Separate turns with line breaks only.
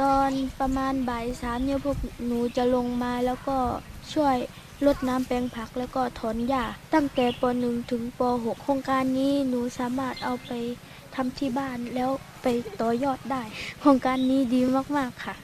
ตอนประมาณบ่ายสามเนี่ยพวกหนูจะลงมาแล้วก็ช่วยรดน้ำแปลงผักแล้วก็ถอนหญ้าตั้งแต่ป .1 ถึงป .6 โครงการนี้หนูสามารถเอาไปทำที่บ้านแล้วไปต่อยอดได้ โครงการนี้ดีมากๆค่ะ